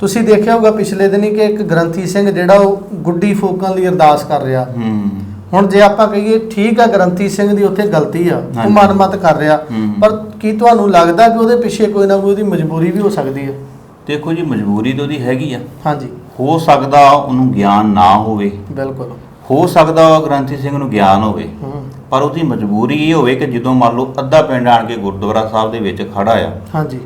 ਤੁਸੀਂ ਦੇਖਿਆ ਹੋਊਗਾ ਪਿਛਲੇ ਦਿਨੀ ਕਿ ਇੱਕ ਗ੍ਰੰਥੀ ਸਿੰਘ ਜਿਹੜਾ ਉਹ ਗੁੱਡੀ ਫੂਕਣ ਲਈ ਅਰਦਾਸ ਕਰ ਰਿਹਾ। ਹੁਣ ਜੇ ਆਪਾਂ ਕਹੀਏ ਠੀਕ ਆ ਗ੍ਰੰਥੀ ਸਿੰਘ ਦੀ ਉੱਥੇ ਗਲਤੀ ਆ ਉਹ। ਮਨਮਤ ਕਰ ਰਿਹਾ। ਪਰ ਕੀ ਤੁਹਾਨੂੰ ਲੱਗਦਾ ਕਿ ਉਹਦੇ ਪਿੱਛੇ ਕੋਈ ਨਾ ਕੋਈ ਉਹਦੀ ਮਜਬੂਰੀ ਵੀ ਹੋ ਸਕਦੀ ਹੈ ਦੇਖੋ ਜੀ ਮਜਬੂਰੀ ਤਾਂ ਉਹਦੀ ਹੈਗੀ ਆ। ਹਾਂਜੀ। ਹੋ ਸਕਦਾ ਉਹਨੂੰ ਗਿਆਨ ਨਾ ਹੋਵੇ। ਬਿਲਕੁਲ। ਹੋ ਸਕਦਾ ਉਹ ਗ੍ਰੰਥੀ ਸਿੰਘ ਨੂੰ ਗਿਆਨ ਹੋਵੇ। ਪਰ ਉਹਦੀ ਮਜਬੂਰੀ ਇਹ ਹੋਵੇ ਕਿ ਜਦੋਂ ਮੰਨ ਲਓ ਅੱਧਾ ਪਿੰਡ ਆਣ ਕੇ ਗੁਰਦੁਆਰਾ ਸਾਹਿਬ ਦੇ ਵਿੱਚ ਖੜਾ ਆ। ਹਾਂਜੀ।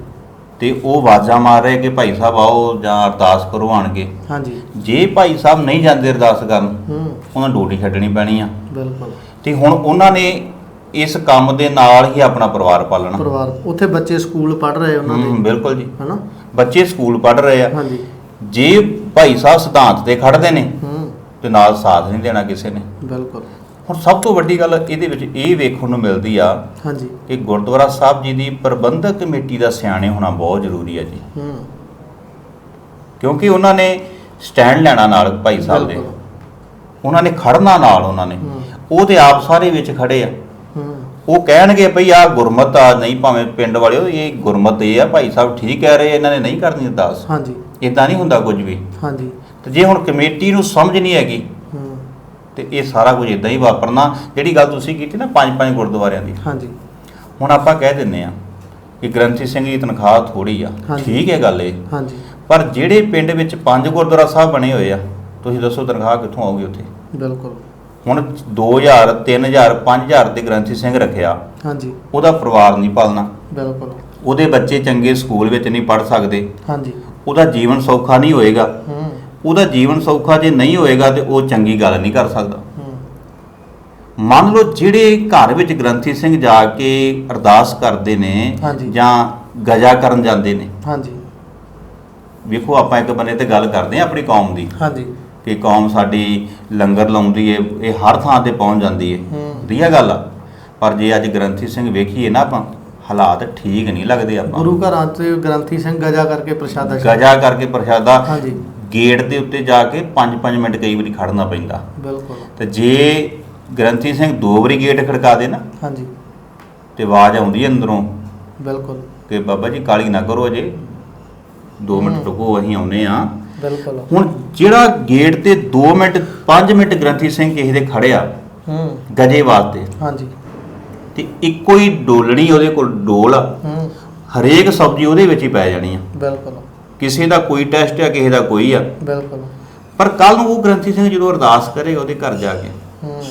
ਤੇ ਉਹ ਆਵਾਜ਼ਾਂ ਮਾਰ ਰਿਹਾ ਕਿ ਭਾਈ ਸਾਹਿਬ ਆਓ ਜਾਂ ਅਰਦਾਸ ਕਰੋ ਆਣ ਕੇ ਹਾਂਜੀ। ਜੇ ਭਾਈ ਸਾਹਿਬ ਨਹੀਂ ਜਾਂਦੇ ਅਰਦਾਸ ਕਰਨ ਹੂੰ। ਉਹਨਾਂ ਡਿਊਟੀ ਛੱਡਣੀ ਪੈਣੀ ਆ। ਬਿਲਕੁਲ। ਤੇ ਹੁਣ ਉਹਨਾਂ ਨੇ ਇਸ ਕੰਮ ਦੇ ਨਾਲ ਹੀ ਆਪਣਾ ਪਰਿਵਾਰ ਪਾਲਣਾ। ਪਰਿਵਾਰ ਉੱਥੇ ਬੱਚੇ ਸਕੂਲ ਪੜ੍ਹ ਰਹੇ ਉਹਨਾਂ ਹੂੰ ਦੇ ਬਿਲਕੁਲ ਜੀ। ਹਨਾ? ਬੱਚੇ ਸਕੂਲ ਪੜ੍ਹ ਰਹੇ ਆ। ਹਾਂਜੀ। ਜੇ ਭਾਈ ਸਾਹਿਬ ਸਿਧਾਂਤ ਤੇ ਖੜਦੇ ਨੇ ਹੂੰ। ਤੇ ਨਾਲ ਸਾਥ ਨਹੀਂ ਦੇਣਾ ਕਿਸੇ ਨੇ। ਬਿਲਕੁਲ। ਹੁਣ ਸਭ ਤੋਂ ਵੱਡੀ ਗੱਲ ਇਹਦੇ ਵਿੱਚ ਇਹ ਵੇਖਣ ਨੂੰ ਮਿਲਦੀ ਆ ਹਾਂਜੀ। ਕਿ ਗੁਰਦੁਆਰਾ ਸਾਹਿਬ ਜੀ ਦੀ ਪ੍ਰਬੰਧਕ ਕਮੇਟੀ ਦਾ ਸਿਆਣੇ ਹੋਣਾ ਬਹੁਤ ਜ਼ਰੂਰੀ ਹੈ ਜੀ। ਹੂੰ। ਕਿਉਂਕਿ ਉਹਨਾਂ ਨੇ ਸਟੈਂਡ ਲੈਣਾ ਨਾਲ ਭਾਈ ਸਾਹਿਬ ਦੇ। ਉਹਨਾਂ ਨੇ ਖੜਨਾ ਨਾਲ ਉਹਨਾਂ ਨੇ। ਉਹ ਤੇ ਆਪ ਸਾਰੇ ਵਿੱਚ ਖੜੇ ਆ। ਉਹ ਕਹਿਣਗੇ ਭਈ ਆ ਗੁਰਮਤ ਆ ਨਹੀਂ ਭਾਵੇਂ ਪਿੰਡ ਵਾਲਿਓ ਇਹ ਗੁਰਮਤ ਇਹ ਆ ਭਾਈ ਸਾਹਿਬ ਠੀਕ ਕਹਿ ਰਹੇ ਇਹਨਾਂ ਨੇ ਨਹੀਂ ਕਰਨੀ ਅਰਦਾਸ। ਹਾਂਜੀ। ਇਦਾਂ ਨਹੀਂ ਹੁੰਦਾ ਕੁਝ ਵੀ। ਹਾਂਜੀ। ਤੇ ਜੇ ਹੁਣ ਕਮੇਟੀ ਨੂੰ ਸਮਝ ਨਹੀਂ ਹੈਗੀ ਤੇ ਇਹ ਸਾਰਾ ਕੁਝ ਇਦਾਂ ਹੀ ਵਾਪਰਨਾ ਜਿਹੜੀ ਗੱਲ ਤੁਸੀਂ ਕੀਤੀ ਨਾ ਪੰਜ ਪੰਜ ਗੁਰਦੁਆਰਿਆਂ ਦੀ। ਹਾਂਜੀ। ਹੁਣ ਆਪਾਂ ਕਹਿ ਦਿੰਨੇ ਆ ਕਿ ਗ੍ਰੰਥੀ ਸਿੰਘ ਦੀ ਤਨਖਾਹ ਥੋੜੀ ਆ। ਠੀਕ ਹੈ ਗੱਲ ਇਹ। ਹਾਂਜੀ। ਪਰ ਜਿਹੜੇ ਪਿੰਡ ਵਿੱਚ ਪੰਜ ਗੁਰਦੁਆਰਾ ਸਾਹਿਬ ਬਣੇ ਹੋਏ ਆ ਤੁਸੀਂ ਦੱਸੋ ਤਨਖਾਹ ਕਿੱਥੋਂ ਆਊਗੀ ਉੱਥੇ? ਬਿਲਕੁਲ। ਹੁਣ 2000 3000 5000 ਤੇ ਗ੍ਰੰਥੀ ਸਿੰਘ ਰੱਖਿਆ। ਹਾਂਜੀ। ਉਹਦਾ ਪਰਿਵਾਰ ਨਹੀਂ ਪਾਲਣਾ। ਬਿਲਕੁਲ। ਉਹਦੇ ਬੱਚੇ ਚੰਗੇ ਸਕੂਲ ਵਿੱਚ ਨਹੀਂ ਪੜ ਸਕਦੇ। ਹਾਂਜੀ। ਉਹਦਾ ਜੀਵਨ ਸੌਖਾ ਨਹੀਂ ਹੋਏਗਾ। ਹੂੰ। ਉਹਦਾ ਜੀਵਨ ਸੌਖਾ ਜੇ ਨਹੀਂ ਹੋਏਗਾ ਤੇ ਉਹ ਚੰਗੀ ਗੱਲ ਨਹੀਂ ਕਰ ਸਕਦਾ। ਮੰਨ ਲਓ ਜਿਹੜੇ ਘਰ ਵਿੱਚ ਗ੍ਰੰਥੀ ਸਿੰਘ ਜਾ ਕੇ ਅਰਦਾਸ ਕਰਦੇ ਨੇ। ਜਾਂ ਗਜਾ ਕਰਨ ਜਾਂਦੇ ਨੇ। ਹਾਂਜੀ। ਵੇਖੋ ਆਪਾਂ ਇੱਕ ਬੰਨੇ ਤੇ ਗੱਲ ਕਰਦੇ ਆ ਆਪਣੀ ਕੌਮ ਦੀ। ਹਾਂਜੀ। ਕਿ ਕੌਮ ਸਾਡੀ ਲੰਗਰ ਲਾਉਂਦੀ ਏ ਇਹ ਹਰ ਥਾਂ ਤੇ ਪਹੁੰਚ ਜਾਂਦੀ ਏ। ਹੂੰ। ਵਧੀਆ ਗੱਲ? ਆ ਪਰ ਜੇ ਅੱਜ ਗ੍ਰੰਥੀ ਸਿੰਘ ਵੇਖੀਏ ਨਾ ਆਪਾਂ ਹਾਲਾਤ ਠੀਕ ਨਹੀਂ ਲੱਗਦੇ ਆਪਾਂ। ਗੁਰੂ ਘਰਾਂ ਤੇ ਗ੍ਰੰਥੀ ਸਿੰਘ ਗਜਾ ਕਰਕੇ ਪ੍ਰਸ਼ਾਦਾ ਗਜਾ ਕਰਕੇ ਪ੍ਰਸ਼ਾਦਾ ਹਾਂਜੀ। ਗੇਟ ਦੇ ਉੱਤੇ ਜਾ ਕੇ 5-5 ਮਿੰਟ ਕਈ ਵਾਰੀ ਖੜਨਾ ਪੈਂਦਾ। ਬਿਲਕੁਲ। ਤੇ ਜੇ ਗ੍ਰੰਥੀ ਸਿੰਘ ਦੋ ਵਾਰੀ ਗੇਟ ਖੜਕਾ ਦੇ ਨਾ ਹਾਂਜੀ। ਤੇ ਆਵਾਜ਼ ਆਉਂਦੀ ਹੈ ਅੰਦਰੋਂ ਬਿਲਕੁਲ। ਕਿ ਬਾਬਾ ਜੀ ਕਾਲੀ ਨਾ ਕਰੋ ਅਜੇ 2 ਮਿੰਟ। ਰੁਕੋ ਅਸੀਂ ਆਉਨੇ ਆ ਬਿਲਕੁਲ। ਹੁਣ ਜਿਹੜਾ ਗੇਟ ਤੇ 2 ਮਿੰਟ 5 ਮਿੰਟ ਗ੍ਰੰਥੀ ਸਿੰਘ ਕਿਸੇ ਦੇ ਖੜਿਆ ਹੂੰ। ਗਜੇ ਵਾਸਤੇ ਹਾਂਜੀ। ਤੇ ਇੱਕੋ ਹੀ ਡੋਲਣੀ ਉਹਦੇ ਕੋਲ ਡੋਲ ਆ। ਹੂੰ। ਹਰੇਕ ਸਬਜ਼ੀ ਉਹਦੇ ਵਿੱਚ ਹੀ ਪੈ ਜਾਣੀ ਆ। ਬਿਲਕੁਲ। ਕਿਸੇ ਦਾ ਕੋਈ ਟੈਸਟ ਆ ਕਿਸੇ ਦਾ ਕੋਈ ਆ। ਬਿਲਕੁਲ। ਪਰ ਕੱਲ ਨੂੰ ਉਹ ਗ੍ਰੰਥੀ ਸਿੰਘ ਜਦੋਂ ਅਰਦਾਸ ਕਰੇਗਾ ਉਹਦੇ ਘਰ ਜਾ ਕੇ ਹੂੰ।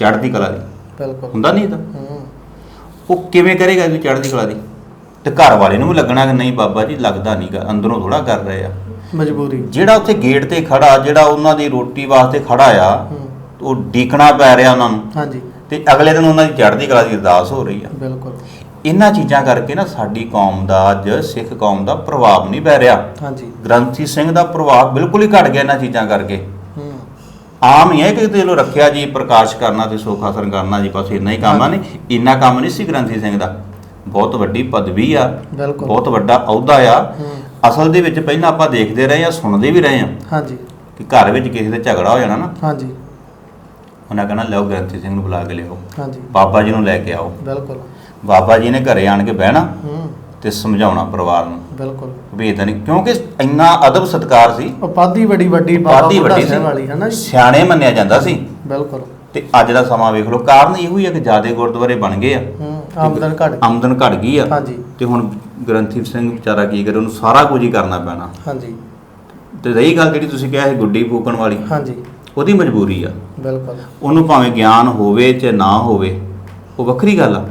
ਚੜ੍ਹਦੀ ਕਲਾ ਦੀ। ਬਿਲਕੁਲ। ਹੁੰਦਾ ਨਹੀਂ ਤਾਂ? ਹੂੰ। ਉਹ ਕਿਵੇਂ ਕਰੇਗਾ ਇਹਦੀ ਚੜ੍ਹਦੀ ਕਲਾ ਦੀ? ਤੇ ਘਰ ਵਾਲੇ ਨੂੰ ਵੀ ਲੱਗਣਾ ਕਿ ਨਹੀਂ ਬਾਬਾ ਜੀ ਲੱਗਦਾ ਨਹੀਂਗਾ ਅੰਦਰੋਂ ਥੋੜਾ ਕਰ ਰਹੇ ਆ। ਮਜਬੂਰੀ। ਜਿਹੜਾ ਉੱਥੇ ਗੇਟ ਤੇ ਖੜਾ ਜਿਹੜਾ ਉਹਨਾਂ ਦੀ ਰੋਟੀ ਵਾਸਤੇ ਖੜਾ ਆ ਹੂੰ। ਉਹ ਡੀਕਣਾ ਪੈ ਰਿਹਾ ਉਹਨਾਂ ਨੂੰ। ਹਾਂਜੀ। ਤੇ ਅਗਲੇ ਦਿਨ ਉਹਨਾਂ ਦੀ ਚੜ੍ਹਦੀ ਕਲਾ ਦੀ ਅਰਦਾਸ ਹੋ ਰਹੀ ਆ। ਬਿਲਕੁਲ। ਇਹਨਾਂ ਚੀਜ਼ਾਂ ਕਰਕੇ ਨਾ ਸਾਡੀ ਕੌਮ ਦਾ ਅੱਜ ਸਿੱਖ ਕੌਮ ਦਾ ਪ੍ਰਭਾਵ ਨਹੀਂ ਪੈ ਰਿਹਾ। ਹਾਂਜੀ। ਗ੍ਰੰਥੀ ਸਿੰਘ ਦਾ ਪ੍ਰਭਾਵ ਬਿਲਕੁਲ ਹੀ ਘਟ ਗਿਆ ਇਹਨਾਂ ਚੀਜ਼ਾਂ ਕਰਕੇ। ਹੂੰ। ਆਮ ਹੀ ਹੈ ਕਿ ਚਲੋ ਰੱਖਿਆ ਜੀ ਪ੍ਰਕਾਸ਼ ਕਰਨਾ ਤੇ ਸੁੱਖ ਹਾਸਲ ਕਰਨਾ ਜੀ ਬਸ ਇੰਨਾ ਹੀ ਕੰਮ ਆ। ਨਹੀਂ ਇੰਨਾ ਕੰਮ ਨਹੀਂ ਸੀ ਗ੍ਰੰਥੀ ਸਿੰਘ ਦਾ। ਬਹੁਤ ਵੱਡੀ ਪਦਵੀ ਆ ਬਹੁਤ ਵੱਡਾ ਅਹੁਦਾ ਆ। ਅਸਲ ਦੇ ਵਿੱਚ ਪਹਿਲਾਂ ਆਪਾਂ ਦੇਖਦੇ ਰਹੇ ਆ ਸੁਣਦੇ ਵੀ ਰਹੇ ਆ ਹਾਂਜੀ। ਕਿ ਘਰ ਵਿੱਚ ਕਿਸੇ ਦੇ ਝਗੜਾ ਹੋ ਜਾਣਾ ਨਾ। ਹਾਂਜੀ। ਉਹਨਾਂ ਕਹਿਣਾ ਲਿਆਓ ਗ੍ਰੰਥੀ ਸਿੰਘ ਨੂੰ ਬੁਲਾ ਕੇ ਲਿਆਓ। ਹਾਂਜੀ। ਬਾਬਾ ਜੀ ਨੂੰ ਲੈ ਕੇ ਆਓ। ਬਿਲਕੁਲ। ਬਾਬਾ ਜੀ ਨੇ ਘਰੇ ਆਣ ਕੇ ਬਹਿਣਾ ਹੂੰ। ਤੇ ਸਮਝਾਉਣਾ ਪਰਿਵਾਰ ਨੂੰ। ਬਿਲਕੁਲ। ਵੀ ਇਦਾਂ ਨਹੀਂ ਕਿਉਂਕਿ ਇੰਨਾ ਅਦਬ ਸਤਕਾਰ ਸੀ। ਉਪਾਧੀ ਬੜੀ ਵੱਡੀ ਬਾਬਾ ਬੁੱਢਾ ਵੱਡੀ ਸਾਹਿਬ ਵਾਲੀ ਹੈ ਨਾ ਸੀ ਜੀ? ਸਿਆਣੇ ਮੰਨਿਆ ਜਾਂਦਾ ਸੀ। ਬਿਲਕੁਲ। ਤੇ ਅੱਜ ਦਾ ਸਮਾਂ ਵੇਖ ਲਓ ਕਾਰਨ ਇਹੋ ਹੀ ਹੈ ਕਿ ਜਿਆਦੇ ਗੁਰਦੁਆਰੇ ਬਣ ਗਏ ਆ। ਹੂੰ ਆਮਦਨ ਘਟ ਗਈ। ਆਮਦਨ ਘਟ ਗਈ ਆ। ਹਾਂਜੀ। ਤੇ ਹੁਣ ਗ੍ਰੰਥੀ ਸਿੰਘ ਵਿਚਾਰਾ ਕੀ ਕਰੇ ਉਹਨੂੰ ਸਾਰਾ ਕੁਝ ਹੀ ਕਰਨਾ ਪੈਣਾ। ਹਾਂਜੀ। ਤੇ ਰਹੀ ਗੱਲ ਜਿਹੜੀ ਤੁਸੀਂ ਕਿਹਾ ਸੀ ਗੁੱਡੀ ਫੂਕਣ ਵਾਲੀ। ਹਾਂਜੀ। ਉਹਦੀ ਮਜਬੂਰੀ ਆ। ਬਿਲਕੁਲ। ਉਹਨੂੰ ਭਾਵੇਂ ਗਿਆਨ ਹੋਵੇ ਚਾਹੇ ਨਾ ਹੋਵੇ ਉਹ ਵੱਖਰੀ ਗੱਲ ਆ।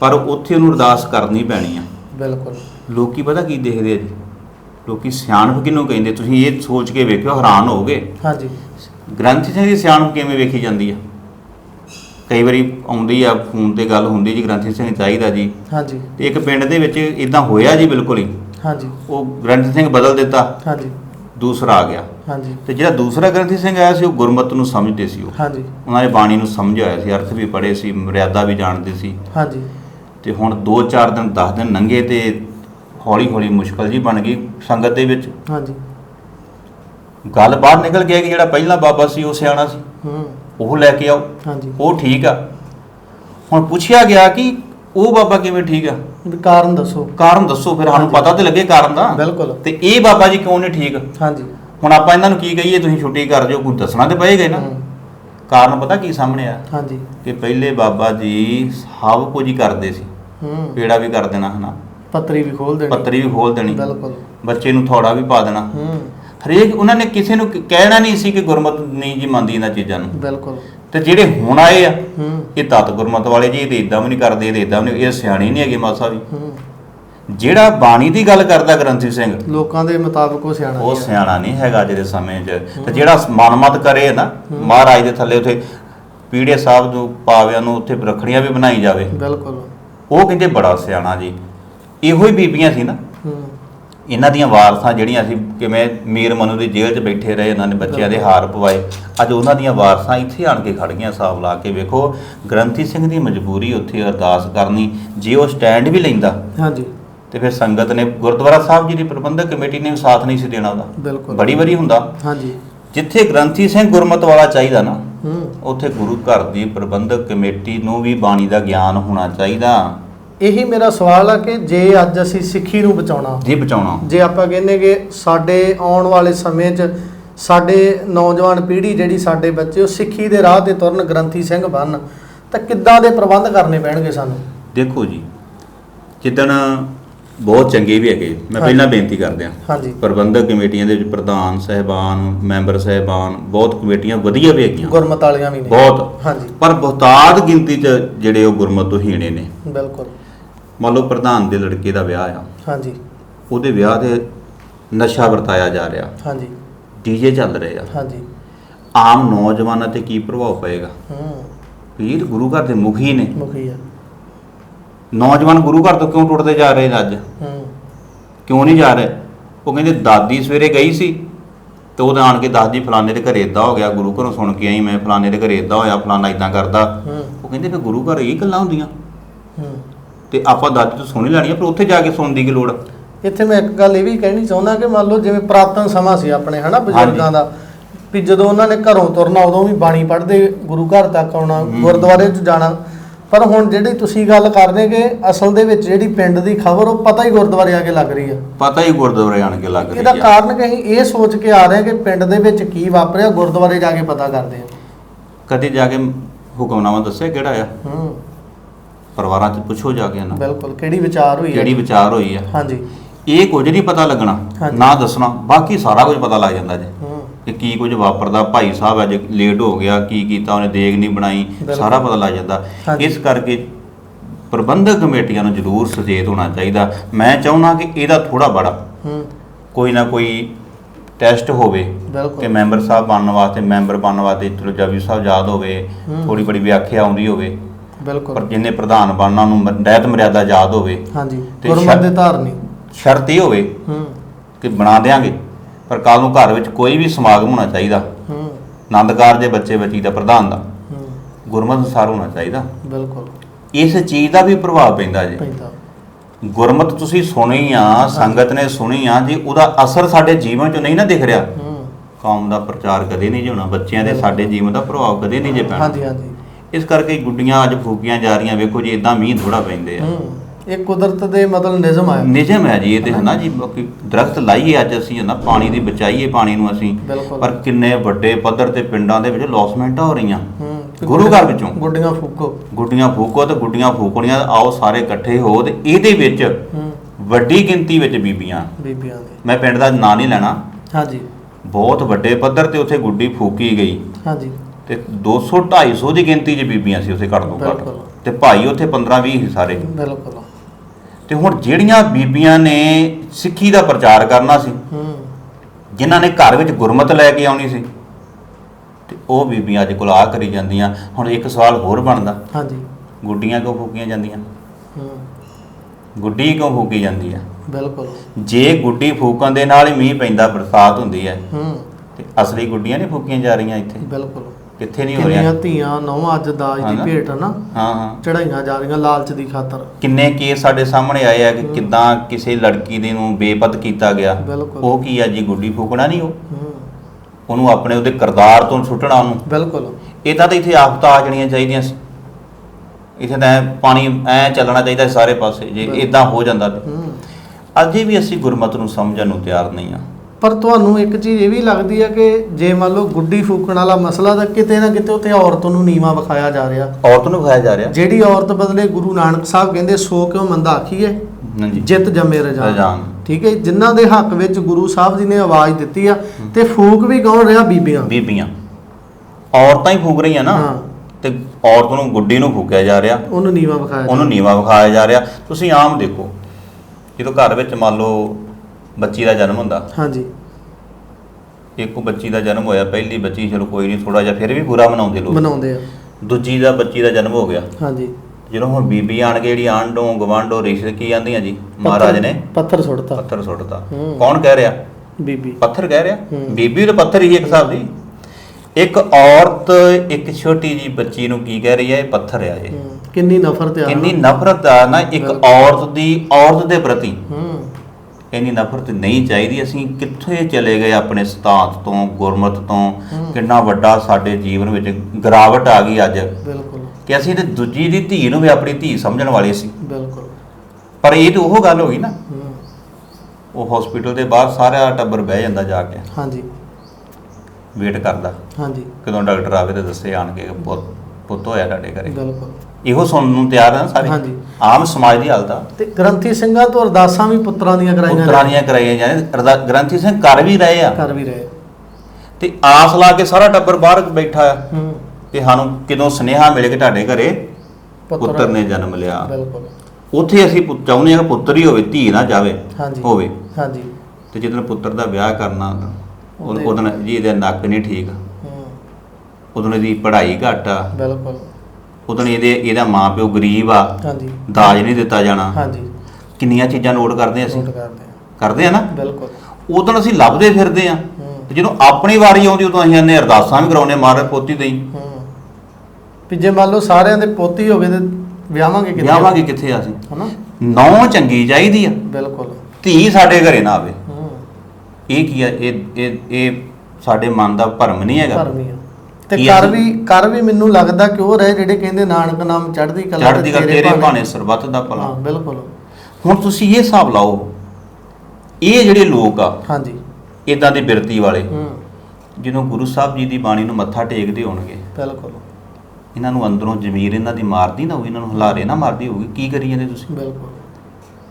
ਪਰ ਉੱਥੇ ਉਹਨੂੰ ਅਰਦਾਸ ਕਰਨੀ ਪੈਣੀ ਆ। ਬਿਲਕੁਲ। ਲੋਕੀ ਪਤਾ ਕੀ ਦੇਖਦੇ ਆ ਜੀ? ਲੋਕੀ ਸਿਆਣਪ ਕਿਹਨੂੰ ਕਹਿੰਦੇ? ਤੁਸੀਂ ਇਹ ਸੋਚ ਕੇ ਵੇਖਿਓ ਹੈਰਾਨ ਹੋਗੇ ਹਾਂਜੀ। ਗ੍ਰੰਥੀ ਸਿੰਘ ਦੀ ਸਿਆਣਪ ਕਿਵੇਂ ਵੇਖੀ ਜਾਂਦੀ ਆ? ਕਈ ਵਾਰੀ ਆਉਂਦੀ ਆ ਫੋਨ ਤੇ ਗੱਲ ਹੁੰਦੀ ਜੀ ਗ੍ਰੰਥੀ ਸਿੰਘ ਚਾਹੀਦਾ ਜੀ। ਹਾਂਜੀ। ਤੇ ਇੱਕ ਪਿੰਡ ਦੇ ਵਿੱਚ ਇਦਾਂ ਹੋਇਆ ਜੀ ਬਿਲਕੁਲ ਹੀ। ਹਾਂਜੀ। ਉਹ ਗ੍ਰੰਥੀ ਸਿੰਘ ਬਦਲ ਦਿੱਤਾ। ਹਾਂਜੀ। ਦੂਸਰਾ ਆ ਗਿਆ। ਹਾਂਜੀ। ਤੇ ਜਿਹੜਾ ਦੂਸਰਾ ਗ੍ਰੰਥੀ ਸਿੰਘ ਆਇਆ ਸੀ ਉਹ ਗੁਰਮਤ ਨੂੰ ਸਮਝਦੇ ਸੀ ਉਹ। ਹਾਂਜੀ। ਉਹਨਾਂ ਨੇ ਬਾਣੀ ਨੂੰ ਸਮਝਿਆ ਹੋਇਆ ਸੀ ਅਰਥ ਵੀ ਪੜ੍ਹੇ ਸੀ ਮਰਿਆਦਾ ਵੀ ਜਾਣਦੇ ਸੀ। ਹਾਂਜੀ। ਤੇ ਹੁਣ 2-4 ਦਿਨ 10 ਦਿਨ ਲੰਘੇ ਤੇ ਹੌਲੀ ਹੌਲੀ ਮੁਸ਼ਕਲ ਜੀ ਬਣ ਗਈ ਸੰਗਤ ਦੇ ਵਿੱਚ। ਹਾਂਜੀ। ਗੱਲ ਬਾਹਰ ਨਿਕਲ ਗਿਆ ਕਿ ਜਿਹੜਾ ਪਹਿਲਾ ਬਾਬਾ ਸੀ ਉਹ ਸਿਆਣਾ ਸੀ। ਹੂੰ। ਉਹ ਲੈ ਕੇ ਆਓ। ਹਾਂਜੀ। ਉਹ ਠੀਕ ਆ। ਹੁਣ ਪੁੱਛਿਆ ਗਿਆ ਕਿ ਉਹ ਬਾਬਾ ਕਿਵੇਂ ਠੀਕ ਆ? ਵੀ ਕਾਰਨ ਦੱਸੋ। ਕਾਰਨ ਦੱਸੋ ਫਿਰ ਸਾਨੂੰ। ਪਤਾ ਤੇ ਲੱਗੇ ਕਾਰਨ ਦਾ। ਬਿਲਕੁਲ। ਤੇ ਇਹ ਬਾਬਾ ਜੀ ਕਿਉਂ ਨਹੀਂ ਠੀਕ? ਹਾਂਜੀ। ਹੁਣ ਆਪਾਂ ਇਹਨਾਂ ਨੂੰ ਕੀ ਕਹੀਏ ਤੁਸੀਂ ਛੁੱਟੀ ਕਰ ਦਿਓ ਕੋਈ ਦੱਸਣਾ ਤੇ ਪਏਗਾ ਨਾ। ਕਾਰਨ ਪਤਾ ਕੀ ਸਾਹਮਣੇ ਆ? ਹਾਂਜੀ। ਕਿ ਪਹਿਲੇ ਬਾਬਾ ਜੀ ਸਭ ਕੁਝ ਹੀ ਕਰਦੇ ਸੀ। ਹੂੰ। ਪੇੜਾ ਵੀ ਕਰ ਦੇਣਾ ਹਨਾ। ਪੱਤਰੀ ਵੀ ਖੋਲ ਦੇਣੀ। ਪੱਤਰੀ ਵੀ ਖੋਲ ਦੇਣੀ। ਬਿਲਕੁਲ। ਬੱਚੇ ਨੂੰ ਥੋੜਾ ਵੀ ਪਾ ਦੇਣਾ। ਹੂੰ। ਹਰੇਕ ਉਹਨਾਂ ਨੇ ਕਿਸੇ ਨੂੰ ਕਹਿਣਾ ਨਹੀਂ ਸੀ ਕਿ ਗੁਰਮਤ ਨਹੀਂ ਜੀ ਮੰਨਦੀ ਇਹਨਾਂ ਚੀਜ਼ਾਂ ਨੂੰ। ਬਿਲਕੁਲ। ਤੇ ਜਿਹੜੇ ਹੁਣ ਆਏ ਆ ਹੂੰ। ਇਹ ਤਤ ਗੁਰਮਤ ਵਾਲੇ ਜੀ ਇਹ ਤੇ ਇਦਾਂ ਵੀ ਨਹੀਂ ਕਰਦੇ ਇਹ ਤੇ ਇਦਾਂ ਵੀ ਨਹੀਂ ਇਹ ਸਿਆਣੇ ਨਹੀਂ ਹੈਗੇ ਮਾਸਾ ਵੀ ਹੂੰ। ਜਿਹੜਾ ਬਾਣੀ ਦੀ ਗੱਲ ਕਰਦਾ ਗ੍ਰੰਥੀ ਸਿੰਘ ਲੋਕਾਂ ਦੇ ਮੁਤਾਬਕ ਉਹ ਸਿਆਣਾ ਉਹ। ਸਿਆਣਾ ਨਹੀਂ ਹੈਗਾ ਅੱਜ ਦੇ ਸਮੇਂ 'ਚ। ਤੇ ਜਿਹੜਾ ਮਨਮਤ ਕਰੇ ਨਾ ਮਹਾਰਾਜ ਦੇ ਥੱਲੇ ਉਥੇ ਪੀੜੇ ਸਾਹਿਬ ਨੂੰ ਪਾਵਿਆਂ ਨੂੰ ਉੱਥੇ ਰੱਖੜੀਆਂ ਵੀ ਬਣਾਈ ਜਾਵੇ। ਬਿਲਕੁਲ। ਉਹ ਕਹਿੰਦੇ ਬੜਾ ਸਿਆਣਾ ਜੀ। ਇਹੋ ਹੀ ਬੀਬੀਆਂ ਸੀ ਨਾ। ਇਹਨਾਂ ਦੀਆਂ ਵਾਰਸਾਂ ਜਿਹੜੀਆਂ ਸੀ ਕਿਵੇਂ ਮੀਰ ਮਨੂ ਦੀ ਜੇਲ੍ਹ 'ਚ ਬੈਠੇ ਰਹੇ ਇਹਨਾਂ ਨੇ ਬੱਚਿਆਂ ਦੇ ਹਾਰ ਪਵਾਏ। ਅੱਜ ਉਹਨਾਂ ਦੀਆਂ ਵਾਰਸਾਂ ਇੱਥੇ ਆਣ ਕੇ ਖੜ ਗਈਆਂ ਹਿਸਾਬ ਲਾ ਕੇ ਵੇਖੋ ਗ੍ਰੰਥੀ ਸਿੰਘ ਦੀ ਮਜਬੂਰੀ ਉੱਥੇ ਅਰਦਾਸ ਕਰਨੀ ਜੇ ਉਹ ਸਟੈਂਡ ਵੀ ਲੈਂਦਾ ਹਾਂਜੀ। ਤੇ ਫਿਰ ਸੰਗਤ ਨੇ ਗੁਰਦੁਆਰਾ ਸਾਹਿਬ ਜੀ ਦੀ ਪ੍ਰਬੰਧਕ ਕਮੇਟੀ ਨੇ ਵੀ ਸਾਥ ਨਹੀਂ ਸੀ ਦੇਣਾ ਉਹਦਾ। ਬਿਲਕੁਲ। ਬੜੀ ਵਾਰੀ ਹੁੰਦਾ। ਹਾਂਜੀ। ਜਿੱਥੇ ਗ੍ਰੰਥੀ ਸਿੰਘ ਗੁਰਮਤ ਵਾਲਾ ਚਾਹੀਦਾ ਨਾ ਉੱਥੇ ਗੁਰੂ ਘਰ ਦੀ ਪ੍ਰਬੰਧਕ ਕਮੇਟੀ ਨੂੰ ਵੀ ਬਾਣੀ ਦਾ ਗਿਆਨ ਹੋਣਾ ਚਾਹੀਦਾ। ਇਹੀ ਮੇਰਾ ਸਵਾਲ ਆ ਕਿ ਜੇ ਅੱਜ ਅਸੀਂ ਸਿੱਖੀ ਨੂੰ ਬਚਾਉਣਾ ਜੇ ਬਚਾਉਣਾ। ਜੇ ਆਪਾਂ ਕਹਿੰਦੇ ਕਿ ਸਾਡੇ ਆਉਣ ਵਾਲੇ ਸਮੇਂ 'ਚ ਸਾਡੇ ਨੌਜਵਾਨ ਪੀੜ੍ਹੀ ਜਿਹੜੀ ਸਾਡੇ ਬੱਚੇ ਉਹ ਸਿੱਖੀ ਦੇ ਰਾਹ ਤੇ ਤੁਰਨ ਗ੍ਰੰਥੀ ਸਿੰਘ ਬਣ ਤਾਂ ਕਿੱਦਾਂ ਦੇ ਪ੍ਰਬੰਧ ਕਰਨੇ ਪੈਣਗੇ ਸਾਨੂੰ? ਦੇਖੋ ਜੀ ਜਿੱਦਣ ਬਹੁਤ ਚੰਗੇ ਵੀ ਹੈਗੇ। ਮੈਂ। ਪਹਿਲਾਂ ਬੇਨਤੀ ਕਰਦਿਆਂ ਹਾਂਜੀ। ਪ੍ਰਬੰਧਕ ਕਮੇਟੀਆਂ ਦੇ ਵਿੱਚ ਪ੍ਰਧਾਨ ਸਹਿਬਾਨ ਮੈਂਬਰ ਸਹਿਬਾਨ ਬਹੁਤ ਕਮੇਟੀਆਂ ਵਧੀਆ ਵੀ ਹੈਗੀਆਂ। ਗੁਰਮਤ ਵਾਲੀਆਂ ਵੀ ਨੇ। ਬਹੁਤ। ਹਾਂਜੀ। ਪਰ ਬਹੁਤਾਤ ਗਿਣਤੀ 'ਚ ਜਿਹੜੇ ਉਹ ਗੁਰਮਤ ਤੋਂ ਹੀਣੇ ਨੇ। ਬਿਲਕੁਲ। ਮੰਨ ਲਓ ਪ੍ਰਧਾਨ ਦੇ ਲੜਕੇ ਦਾ ਵਿਆਹ ਆ। ਹਾਂਜੀ। ਉਹਦੇ ਵਿਆਹ ਤੇ ਨਸ਼ਾ ਵਰਤਾਇਆ ਜਾ ਰਿਹਾ। ਹਾਂਜੀ। ਡੀਜੇ ਚੱਲ ਰਹੇ ਆ। ਹਾਂਜੀ। ਆਮ ਨੌਜਵਾਨਾਂ ਤੇ ਕੀ ਪ੍ਰਭਾਵ ਪਏਗਾ? ਹੂੰ। ਵੀਰ ਗੁਰੂ ਘਰ ਦੇ ਮੁਖੀ ਨੇ। ਮੁਖੀ ਆ। ਨੌਜਵਾਨ ਗੁਰੂ ਘਰ ਤੋਂ ਕਿਉਂ ਟੁੱਟਦੇ ਜਾ ਰਹੇ ਨੇ ਅੱਜ? ਹੂੰ। ਕਿਉਂ ਨਹੀਂ ਜਾ ਰਹੇ? ਉਹ ਕਹਿੰਦੇ ਦਾਦੀ ਸਵੇਰੇ ਗਈ ਸੀ ਤੇ ਉਹਦੇ ਆਣ ਕੇ ਦੱਸਦੀ ਫਲਾਣੇ ਦੇ ਘਰੇ ਇਦਾਂ ਹੋ ਗਿਆ ਗੁਰੂ ਘਰੋਂ ਸੁਣ ਕੇ ਆਈ ਮੈਂ ਫਲਾਣੇ ਦੇ ਘਰੇ ਇਦਾਂ ਹੋਇਆ ਫਲਾਣਾ ਇਦਾਂ ਕਰਦਾ। ਹੂੰ। ਉਹ ਕਹਿੰਦੇ ਫਿਰ ਗੁਰੂ ਘਰ ਇਹ ਗੱਲਾਂ ਹੁੰਦੀਆਂ। ਹੂੰ। ਤੇ ਆਪਾਂ ਦਾਦੀ ਤੋਂ ਸੁਣ ਹੀ ਲੈਣੀ ਆ ਪਰ ਉੱਥੇ ਜਾ ਕੇ ਸੁਣਨ ਦੀ ਕੀ ਲੋੜ ਇੱਥੇ ਮੈਂ ਇੱਕ ਗੱਲ ਇਹ ਵੀ ਕਹਿਣੀ ਚਾਹੁੰਦਾ ਕਿ ਮੰਨ ਲਓ ਜਿਵੇਂ ਪ੍ਰਾਤਨ ਸਮਾਂ ਸੀ ਆਪਣੇ ਹਨਾ ਬਜ਼ੁਰਗਾਂ ਦਾ ਵੀ ਜਦੋਂ ਉਹਨਾਂ ਨੇ ਘਰੋਂ ਤੁਰਨਾ ਉਦੋਂ ਵੀ ਬਾਣੀ ਪੜ੍ਹਦੇ ਗੁਰੂ ਘਰ ਤੱਕ ਆਉਣਾ ਗੁਰਦੁਆਰੇ 'ਚ ਜਾਣਾ। ਪਰ ਹੁਣ ਜਿਹੜੀ ਤੁਸੀਂ ਗੱਲ ਕਰਦੇ ਕਿ ਅਸਲ ਦੇ ਵਿੱਚ ਜਿਹੜੀ ਪਿੰਡ ਦੀ ਖਬਰ ਉਹ ਪਤਾ ਹੀ ਗੁਰਦੁਆਰੇ ਆ ਕੇ ਲੱਗ ਰਹੀ ਆ। ਪਤਾ ਹੀ ਗੁਰਦੁਆਰੇ ਆਣ ਕੇ ਲੱਗ ਇਹਦਾ ਰਹੀ ਆ। ਕਾਰਨ ਕਹੀਂ ਇਹ ਸੋਚ ਕੇ ਆ ਰਹੇ ਕਿ ਪਿੰਡ ਦੇ ਵਿੱਚ ਕੀ ਵਾਪਰਿਆ ਗੁਰਦੁਆਰੇ ਜਾ ਕੇ ਪਤਾ ਕਰਦੇ ਆ। ਕਦੇ ਜਾ ਕੇ ਹੁਕਮਨਾਮਾ ਦੱਸਿਆ ਕਿਹੜਾ ਆ? ਹੂੰ। ਪਰਿਵਾਰਾਂ 'ਚ ਪੁੱਛੋ ਜਾ ਕੇ ਨਾ। ਬਿਲਕੁਲ ਕਿਹੜੀ ਵਿਚਾਰ ਹੋਈ ਕਿਹੜੀ ਵਿਚਾਰ ਹੋਈ ਆ। ਹਾਂਜੀ। ਇਹ ਕੁਝ ਨਹੀਂ ਪਤਾ ਲੱਗਣਾ ਹਾਂਜੀ। ਨਾ ਦੱਸਣਾ ਬਾਕੀ ਸਾਰਾ ਕੁਝ ਪਤਾ ਲੱਗ ਜਾਂਦਾ ਜੀ। ਹੂੰ। ਕਿ ਕੀ ਕੁਝ ਵਾਪਰਦਾ ਭਾਈ ਸਾਹਿਬ ਅੱਜ ਲੇਟ ਹੋ ਗਿਆ ਕੀ ਕੀਤਾ ਉਹਨੇ ਦੇਗ ਨਹੀਂ ਬਣਾਈ। ਸਾਰਾ ਪਤਾ ਲੱਗ ਜਾਂਦਾ। ਇਸ ਕਰਕੇ ਪ੍ਰਬੰਧਕ ਕਮੇਟੀਆਂ ਨੂੰ ਜ਼ਰੂਰ ਸੁਚੇਤ ਹੋਣਾ ਚਾਹੀਦਾ। ਮੈਂ ਚਾਹੁੰਦਾ ਕਿ ਇਹਦਾ ਥੋੜਾ ਬੜਾ ਕੋਈ ਨਾ ਕੋਈ ਟੈਸਟ ਹੋਵੇ ਕਿ ਮੈਂਬਰ ਸਾਹਿਬ ਬਣਨ ਵਾਸਤੇ ਮੈਂਬਰ ਬਣਨ ਵਾਸਤੇ ਚਲੋ ਜਪਜੀ ਸਾਹਿਬ ਯਾਦ ਹੋਵੇ। ਥੋੜੀ ਬੜੀ ਵਿਆਖਿਆ ਆਉਂਦੀ ਹੋਵੇ। ਪਰ ਬਿਲਕੁਲ ਜਿੰਨੇ ਪ੍ਰਧਾਨ ਬਣਨਾ ਨੂੰ ਰਹਿਤ ਮਰਿਆਦਾ ਯਾਦ ਹੋਵੇ ਹਾਂਜੀ। ਤੇ ਗੁਰਮਤ ਸ਼ਾ- ਦੇ ਧਾਰਨੀ। ਸ਼ਰਤ ਇਹ ਹੋਵੇ ਹੂੰ। ਕਿ ਬਣਾ ਦੇਾਂਗੇ ਪਰ ਕੱਲ ਨੂੰ ਘਰ ਵਿੱਚ ਕੋਈ ਵੀ ਸਮਾਗਮ ਹੋਣਾ ਚਾਹੀਦਾ। ਹੂੰ। ਆਨੰਦ ਕਾਰਜ ਬੱਚੇ ਬੱਚੀ ਦਾ ਪ੍ਰਧਾਨ ਦਾ। ਹੂੰ। ਗੁਰਮਤਿ ਅਨੁਸਾਰ ਹੋਣਾ ਚਾਹੀਦਾ। ਬਿਲਕੁਲ। ਇਸ ਚੀਜ਼ ਦਾ ਵੀ ਪ੍ਰਭਾਵ ਪੈਂਦਾ ਜੀ। ਪੈਂਦਾ। ਗੁਰਮਤ ਤੁਸੀਂ ਸੁਣੀ ਆ ਸੰਗਤ ਨੇ ਸੁਣੀ ਆ ਜੀ ਉਹਦਾ ਅਸਰ ਸਾਡੇ ਜੀਵਨ 'ਚ ਨਹੀਂ ਨਾ ਦਿਖ ਰਿਹਾ। ਹੂੰ। ਕੌਮ ਦਾ ਪ੍ਰਚਾਰ ਕਦੇ ਨਹੀਂ ਜੀ ਹੋਣਾ ਬੱਚਿਆਂ ਦੇ ਸਾਡੇ ਜੀਵਨ ਦਾ ਪ੍ਰਭਾਵ ਕਦੇ ਨਹੀਂ ਜੇ ਪੈਣਾ। ਹਾਂਜੀ ਹਾਂਜੀ। ਇਸ ਕਰਕੇ ਗੁੱਡੀਆਂ ਅੱਜ ਫੂਕੀਆਂ ਜਾ ਰਹੀਆਂ ਵੇਖੋ ਜੀ ਇਦਾਂ ਮੀਂਹ ਥੋੜਾ ਪੈਂਦੇ ਆ। ਹੂੰ। ਇਹ ਕੁਦਰਤ ਦੇ ਮਤਲਬ ਨਿਯਮ ਆ। ਨਿਯਮ ਹੈ ਜੀ ਇਹ ਤੇ ਹਨਾ ਜੀ ਬਾਕੀ ਦਰਖਤ ਲਾਈਏ ਅੱਜ ਅਸੀਂ ਹਨਾ ਪਾਣੀ ਦੀ ਬਚਾਈਏ ਪਾਣੀ ਨੂੰ ਅਸੀਂ। ਬਿਲਕੁਲ। ਪਰ ਕਿੰਨੇ ਵੱਡੇ ਪੱਧਰ ਤੇ ਪਿੰਡਾਂ ਦੇ ਵਿੱਚ ਲੌਸਮੈਂਟਾਂ ਹੋ ਰਹੀਆਂ। ਹੂੰ ਗੁਰੂ ਘਰ ਵਿੱਚੋਂ। ਗੁੱਡੀਆਂ ਫੂਕੋ। ਗੁੱਡੀਆਂ ਫੂਕੋ ਤੇ ਗੁੱਡੀਆਂ ਫੂਕਣੀਆਂ ਆਓ ਸਾਰੇ ਇਕੱਠੇ ਹੋ ਤੇ ਇਹਦੇ ਵਿੱਚ ਹੂੰ। ਵੱਡੀ ਗਿਣਤੀ ਵਿੱਚ ਬੀਬੀਆਂ। ਬੀਬੀਆਂ ਦੇ। ਮੈਂ ਪਿੰਡ ਦਾ ਨਾਂ ਨਹੀਂ ਲੈਣਾ। ਹਾਂਜੀ। ਬਹੁਤ ਵੱਡੇ ਪੱਧਰ ਤੇ ਉੱਥੇ ਗੁੱਡੀ ਫੂਕੀ ਗਈ। ਹਾਂਜੀ। ਤੇ 200 250 ਦੀ ਗਿਣਤੀ 'ਚ ਬੀਬੀਆਂ ਸੀ ਉੱਥੇ ਘੱਟ ਤੋਂ ਘੱਟ। ਬਿਲਕੁਲ। ਤੇ ਭਾਈ ਉੱਥੇ 15 20 ਸੀ ਸਾਰੇ। ਬਿਲਕੁਲ। ਤੇ ਹੁਣ ਜਿਹੜੀਆਂ ਬੀਬੀਆਂ ਨੇ ਸਿੱਖੀ ਦਾ ਪ੍ਰਚਾਰ ਕਰਨਾ ਸੀ ਹੂੰ। ਜਿਨ੍ਹਾਂ ਨੇ ਘਰ ਵਿੱਚ ਗੁਰਮਤ ਲੈ ਕੇ ਆਉਣੀ ਸੀ ਤੇ ਉਹ ਬੀਬੀਆਂ ਅੱਜ ਕੋਲ ਆ ਕਰੀ ਜਾਂਦੀਆਂ। ਹੁਣ ਇੱਕ ਸਵਾਲ ਹੋਰ ਬਣਦਾ। ਹਾਂਜੀ। ਗੁੱਡੀਆਂ ਕਿਉਂ ਫੂਕੀਆਂ ਜਾਂਦੀਆਂ? ਹੂੰ। ਗੁੱਡੀ ਕਿਉਂ ਫੂਕੀ ਜਾਂਦੀ ਆ? ਬਿਲਕੁਲ। ਜੇ ਗੁੱਡੀ ਫੂਕਣ ਦੇ ਨਾਲ ਹੀ ਮੀਂਹ ਪੈਂਦਾ ਬਰਸਾਤ ਹੁੰਦੀ ਹੈ ਹੂੰ। ਤੇ ਅਸਲੀ ਗੁੱਡੀਆਂ ਨਹੀਂ ਫੂਕੀਆਂ ਜਾ ਰਹੀਆਂ ਇੱਥੇ। ਬਿਲਕੁਲ। ਕਿੱਥੇ ਨਹੀਂ ਹੋ ਕਿੰਨੀਆਂ ਧੀਆਂ ਨੌਵਾਂ ਅੱਜ ਦਾਜ ਦੀ ਹਾਂ। ਭੇਟ ਨਾ। ਹਾਂ ਹਾਂ। ਚੜਾਈਆਂ ਜਾ ਰਹੀਆਂ ਲਾਲਚ ਦੀ ਖਾਤਰ। ਕਿੰਨੇ ਕੇਸ ਸਾਡੇ ਸਾਹਮਣੇ ਆਏ ਆ ਕਿ ਕਿਦਾਂ ਕਿਸੇ ਲੜਕੀ ਦੇ ਨੂੰ ਬੇਪਤ ਕੀਤਾ ਗਿਆ। ਬਿਲਕੁਲ। ਉਹ ਕੀ ਆ ਜੀ ਗੁੱਡੀ ਫੂਕਣਾ ਨਹੀਂ ਉਹ? ਹੂੰ। ਉਹਨੂੰ ਆਪਣੇ ਉਹਦੇ ਕਰਦਾਰ ਤੋਂ ਸੁੱਟਣਾ ਉਹਨੂੰ? ਬਿਲਕੁਲ। ਇਹ ਤਾਂ ਇੱਥੇ ਆਫਤਾਂ ਆ ਜਾਣੀਆਂ ਚਾਹੀਦੀਆਂ ਸੀ। ਇੱਥੇ ਤਾਂ ਐਂ ਪਾਣੀ ਐ ਚੱਲਣਾ ਚਾਹੀਦਾ ਸਾਰੇ ਪਾਸੇ ਜੇ ਇਦਾਂ ਹੋ ਜਾਂਦਾ ਤੇ। ਹੂੰ। ਅਜੇ ਵੀ ਅਸੀਂ ਗੁਰਮਤ ਨੂੰ ਸਮਝਣ ਨੂੰ ਤਿਆਰ ਨਹੀਂ ਆ। ਪਰ ਤੁਹਾਨੂੰ ਇੱਕ ਚੀਜ਼ ਇਹ ਵੀ ਲੱਗਦੀ ਹੈ ਕਿ ਜੇ ਮੰਨ ਲਓ ਗੁੱਡੀ ਫੂਕਣ ਵਾਲਾ ਮਸਲਾ ਤਾਂ ਕਿਤੇ ਨਾ ਕਿਤੇ ਉੱਥੇ ਔਰਤ ਨੂੰ ਨੀਵਾ ਵਿਖਾਇਆ ਜਾ ਰਿਹਾ। ਔਰਤ ਨੂੰ ਵਿਖਾਇਆ ਜਾ ਰਿਹਾ। ਜਿਹੜੀ ਔਰਤ ਬਦਲੇ ਗੁਰੂ ਨਾਨਕ ਸਾਹਿਬ ਕਹਿੰਦੇ ਸੋ ਕਿਉਂ ਮੰਦਾ ਆਖੀਏ ਹਾਂਜੀ। ਜਿੱਤ ਜੰਮੇ ਰਜਾਨ। ਠੀਕ ਹੈ ਜਿਨ੍ਹਾਂ ਦੇ ਹੱਕ ਵਿੱਚ ਗੁਰੂ ਸਾਹਿਬ ਜੀ ਨੇ ਆਵਾਜ਼ ਦਿੱਤੀ ਆ ਤੇ ਫੂਕ ਵੀ ਕੌਣ ਰਿਹਾ? ਬੀਬੀਆਂ। ਬੀਬੀਆਂ। ਔਰਤਾਂ ਹੀ ਫੂਕ ਰਹੀਆਂ ਨਾ। ਤੇ ਔਰਤ ਨੂੰ ਗੁੱਡੀ ਨੂੰ ਫੂਕਿਆ ਜਾ ਰਿਹਾ। ਉਹਨੂੰ ਨੀਵਾ ਵਿਖਾਇਆ ਉਹਨੂੰ ਨੀਵਾ ਵਿਖਾਇਆ ਜਾ ਰਿਹਾ। ਤੁਸੀਂ ਆਮ ਦੇਖੋ। ਜਦੋਂ ਘਰ ਵਿੱਚ ਮੰਨ ਲਓ ਬੱਚੀ ਦਾ ਜਨਮ ਹੁੰਦਾ। ਹਾਂਜੀ। ਇੱਕ ਬੱਚੀ ਦਾ ਜਨਮ ਹੋਇਆ ਪਹਿਲੀ ਬੱਚੀ ਚਲੋ ਕੋਈ ਨਹੀਂ ਥੋੜਾ ਜਿਹਾ ਫਿਰ ਵੀ ਬੁਰਾ ਮਨਾਉਂਦੇ ਲੋਕ। ਬਣਾਉਂਦੇ ਆ। ਦੂਜੀ ਦਾ ਬੱਚੀ ਦਾ ਜਨਮ ਹੋ ਗਿਆ। ਹਾਂਜੀ। ਜਦੋਂ ਹੁਣ ਬੀਬੀ ਆਣ ਕੇ ਜਿਹੜੀ ਆਂਡੋਂ ਗਵਾਂਡੋ ਰਿਸ਼ਤੇ ਕੀ ਆਂਦੀਆਂ ਜੀ? ਮਹਾਰਾਜ ਨੇ? ਪੱਥਰ ਸੁੱਟਤਾ। ਪੱਥਰ ਸੁੱਟਤਾ। ਕੌਣ ਕਹਿ ਰਿਹਾ? ਬੀਬੀ। ਪੱਥਰ ਕਹਿ ਰਿਹਾ। ਬੀਬੀ ਤਾਂ ਪੱਥਰ ਹੀ ਇੱਕ ਹਿਸਾਬ ਦੀ। ਇੱਕ ਔਰਤ ਇੱਕ ਛੋਟੀ ਜੀ ਬੱਚੀ ਨੂੰ ਕੀ ਕਹਿ ਰਹੀ ਹੈ? ਇਹ ਪੱਥਰ ਆ ਇਹ। ਕਿੰਨੀ ਨਫ਼ਰਤ ਆ ਇੰਨੀ ਨਫ਼ਰਤ ਆ ਨਾ ਇੱਕ ਔਰਤ ਦੀ ਔਰਤ ਦੇ ਪ੍ਰਤੀ। ਇੰਨੀ ਨਫ਼ਰਤ ਨਹੀਂ ਚਾਹੀਦੀ। ਅਸੀਂ ਕਿੱਥੇ ਚਲੇ ਗਏ ਆਪਣੇ ਸਤਾਂਤ ਤੋਂ ਗੁਰਮਤ ਤੋਂ। ਕਿੰਨਾ ਵੱਡਾ ਸਾਡੇ ਜੀਵਨ ਵਿੱਚ ਗਿਰਾਵਟ ਆ ਗਈ ਅੱਜ। ਬਿਲਕੁਲ। ਕਿ ਅਸੀਂ ਤੇ ਦੂਜੀ ਦੀ ਧੀ ਨੂੰ ਵੀ ਆਪਣੀ ਧੀ ਸਮਝਣ ਵਾਲੇ ਸੀ। ਬਿਲਕੁਲ। ਪਰ ਇਹ ਤਾਂ ਉਹ ਗੱਲ ਹੋ ਗਈ ਨਾ। ਉਹ ਹਸਪੀਟਲ ਦੇ ਬਾਹਰ ਸਾਰਾ ਟੱਬਰ ਬਹਿ ਜਾਂਦਾ ਜਾ ਕੇ। ਹਾਂਜੀ। ਵੇਟ ਕਰਦਾ। ਹਾਂਜੀ। ਕਦੋਂ ਡਾਕਟਰ ਆਵੇ ਤੇ ਦੱਸੇ ਆਣ ਕੇ ਪੁੱਤ ਪੁੱਤ ਹੋਇਆ ਤੁਹਾਡੇ ਘਰੇ। ਬਿਲਕੁਲ। ਇਹੋ ਸੁਣਨ ਨੂੰ ਤਿਆਰ ਆ ਨਾ ਸਾਰੇ? ਹਾਂਜੀ। ਆਮ ਸਮਾਜ ਦੀ ਹਾਲਤ ਆ। ਤੇ ਗ੍ਰੰਥੀ ਸਿੰਘਾਂ ਤੋਂ ਅਰਦਾਸਾਂ ਵੀ ਪੁੱਤਰਾਂ ਦੀਆਂ ਕਰਾਈਆਂ ਪੁੱਤਰਾਂ ਦੀਆਂ ਕਰਾਈਆਂ ਜਾਂਦੇ ਗ੍ਰੰਥੀ ਸਿੰਘ ਕਰ ਵੀ ਰਹੇ ਆ। ਕਰ ਵੀ ਰਹੇ। ਤੇ ਆਸ ਲਾ ਕੇ ਸਾਰਾ ਟੱਬਰ ਬਾਹਰ ਬੈਠਾ ਆ। ਹੂੰ। ਕਿ ਸਾਨੂੰ ਕਿਦੋਂ ਸੁਨੇਹਾ ਮਿਲੇ ਕਿ ਤੁਹਾਡੇ ਘਰੇ ਪੁੱਤਰ ਨੇ ਜਨਮ ਲਿਆ। ਬਿਲਕੁਲ। ਉੱਥੇ ਅਸੀਂ ਚਾਹੁੰਦੇ ਹਾਂ ਕਿ ਪੁੱਤਰ ਹੀ ਹੋਵੇ ਧੀ ਨਾ ਜਾਵੇ ਹਾਂਜੀ। ਹੋਵੇ। ਹਾਂਜੀ। ਤੇ ਜਦੋਂ ਪੁੱਤਰ ਦਾ ਵਿਆਹ ਕਰਨਾ ਉਹਦੇ- ਉਹਦੋਂ ਜੀ ਇਹਦਾ ਨੱਕ ਨਹੀਂ ਠੀਕ। ਹੂੰ। ਉਦੋਂ ਇਹਦੀ ਪੜ੍ਹਾਈ ਘੱਟ ਆ। ਬਿਲਕੁਲ। ਉਦੋਂ ਇਹਦੇ ਇਹਦਾ ਮਾਪਿਓ ਗਰੀਬ ਆ। ਹਾਂਜੀ। ਦਾਜ ਨਹੀਂ ਦਿੱਤਾ ਜਾਣਾ। ਹਾਂਜੀ। ਕਿੰਨੀਆਂ ਚੀਜ਼ਾਂ ਨੋਟ ਕਰਦੇ ਹਾਂ ਅਸੀਂ? ਨੋਟ ਕਰਦੇ ਆ ਕਰਦੇ ਆ ਨਾ? ਬਿਲਕੁਲ। ਉਦੋਂ ਅਸੀਂ ਲੱਭਦੇ ਫਿਰਦੇ ਆ। ਹੂੰ। ਤੇ ਜਦੋਂ ਆਪਣੀ ਵਾਰੀ ਆਉਂਦੀ ਉਦੋਂ ਅਸੀਂ ਇਹਨੇ ਅਰਦਾਸਾਂ ਵੀ ਕਰਾਉਨੇ ਮਹਾਰਾਜ ਪੋਤੀ ਦੇਈ। ਹੂੰ। ਵੀ ਜੇ ਮੰਨ ਲਓ ਸਾਰਿਆਂ ਦੇ ਪੋਤੀ ਹੋਵੇ ਤੇ ਵਿਆਹਾਂਗੇ ਕਿੱਥੇ ਵਿਆਹਾਂਗੇ ਕਿੱਥੇ ਆ ਅਸੀਂ? ਹਨਾ? ਨੌ ਚੰਗੀ ਚਾਹੀਦੀ ਆ। ਬਿਲਕੁਲ। ਧੀ ਸਾਡੇ ਘਰੇ ਨਾ ਆਵੇ। ਹੂੰ। ਇਹ ਕੀ ਆ? ਇਹ ਇਹ ਇਹ ਸਾਡੇ ਮਨ ਦਾ ਭਰਮ ਨਹੀਂ ਹੈਗਾ। ਧਰਮੀ ਆ। ਤੇ ਕਰ ਵੀ ਕਰ ਵੀ ਮੈਨੂੰ ਲੱਗਦਾ ਕਿ ਉਹ ਰਹੇ ਜਿਹੜੇ ਕਹਿੰਦੇ ਨਾਨਕ ਨਾਮ ਚੜ੍ਹਦੀ ਕਲਾ ਚੜ੍ਹਦੀ ਕਰ ਤੇਰੇ ਭਾਣੇ। ਸਰਬੱਤ ਦਾ ਭਲਾ। ਹਾਂ ਬਿਲਕੁਲ। ਹੁਣ ਤੁਸੀਂ ਇਹ ਹਿਸਾਬ ਲਾਓ ਇਹ ਜਿਹੜੇ ਲੋਕ ਆ ਹਾਂਜੀ। ਇਦਾਂ ਦੇ ਬਿਰਤੀ ਵਾਲੇ ਹੂੰ। ਜਦੋਂ ਗੁਰੂ ਸਾਹਿਬ ਜੀ ਦੀ ਬਾਣੀ ਨੂੰ ਮੱਥਾ ਟੇਕਦੇ ਹੋਣਗੇ ਬਿਲਕੁਲ। ਇਹਨਾਂ ਨੂੰ ਅੰਦਰੋਂ ਜ਼ਮੀਰ ਇਹਨਾਂ ਦੀ ਮਾਰਦੀ ਨਾ ਹੋਊਗੀ ਇਹਨਾਂ ਨੂੰ ਹਲਾਰੇ ਨਾ ਮਾਰਦੀ ਹੋਊਗੀ ਕੀ ਕਰੀ ਜਾਂਦੇ ਤੁਸੀਂ? ਬਿਲਕੁਲ।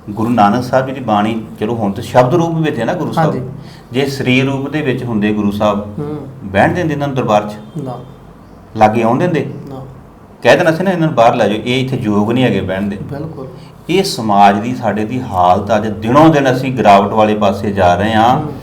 ਗੁਰੂ ਨਾਨਕ ਸਾਹਿਬ ਜੀ ਦੀ ਬਾਣੀ ਚਲੋ ਹੁਣ ਤੇ ਸ਼ਬਦ ਰੂਪ ਵਿੱਚ ਹੈ ਨਾ ਗੁਰੂ ਸਾਹਿਬ। ਜੇ ਸਰੀਰ ਰੂਪ ਦੇ ਵਿੱਚ ਹੁੰਦੇ ਗੁਰੂ ਸਾਹਿਬ ਹੂੰ। ਬਹਿਣ ਦਿੰਦੇ ਇਹਨਾਂ ਨੂੰ ਦਰਬਾਰ 'ਚ? ਨਾ। ਲਾਗੇ ਆਉਣ ਦਿੰਦੇ? ਨਾ। ਕਹਿ ਦੇਣਾ ਸੀ ਨਾ ਇਹਨਾਂ ਨੂੰ ਬਾਹਰ ਲੈ ਜਾਓ ਇਹ ਇੱਥੇ ਯੋਗ ਨਹੀਂ ਹੈਗੇ ਬਹਿਣ ਦੇ। ਬਿਲਕੁਲ। ਇਹ ਸਮਾਜ ਦੀ ਸਾਡੇ ਦੀ ਹਾਲਤ ਅੱਜ ਦਿਨੋਂ ਦਿਨ ਅਸੀਂ ਗਿਰਾਵਟ ਵਾਲੇ ਪਾਸੇ ਜਾ ਰਹੇ ਹੂੰ।